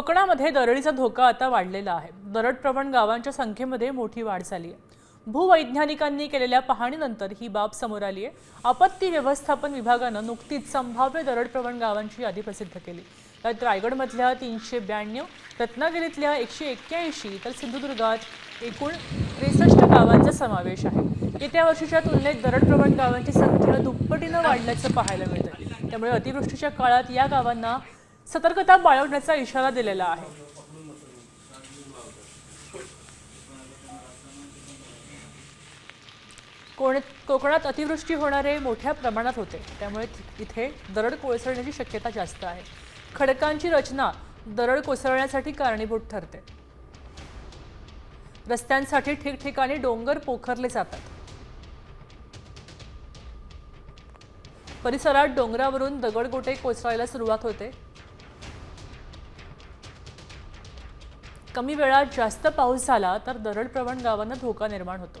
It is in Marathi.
कोकणामध्ये दरडीचा धोका आता वाढलेला आहे. दरडप्रवण गावांच्या संख्येमध्ये मोठी वाढ झाली आहे. भूवैज्ञानिकांनी केलेल्या पाहणीनंतर ही बाब समोर आली आहे. आपत्ती व्यवस्थापन विभागानं नुकतीच संभाव्य दरडप्रवण गावांची यादी प्रसिद्ध केली. त्यात रायगडमधल्या तीनशे ब्याण्णव रत्नागिरीतल्या एकशे एक्क्याऐंशी तर सिंधुदुर्गात एकूण त्रेसष्ट गावांचा समावेश आहे. येत्या वर्षीच्या तुलनेत दरडप्रवण गावांची संख्या दुप्पटीनं वाढल्याचं पाहायला मिळतं त्यामुळे अतिवृष्टीच्या काळात या गावांना सतर्कता बाळगण्याचा इशारा दिलेला आहे. कोण कोकणात अतिवृष्टी होणारे मोठ्या प्रमाणात होते. त्यामुळे इथे दरड कोसळण्याची शक्यता जास्त आहे. खडकांची रचना दरड कोसळण्यासाठी कारणीभूत ठरते. रस्त्यांसाठी ठिकठिकाणी डोंगर पोखरले जातात. परिसरात डोंगरावरून दगडगोटे कोसळायला सुरुवात होते. कमी वेळात जास्त पाऊस झाला तर दरडप्रवण गावांना धोका निर्माण होतो.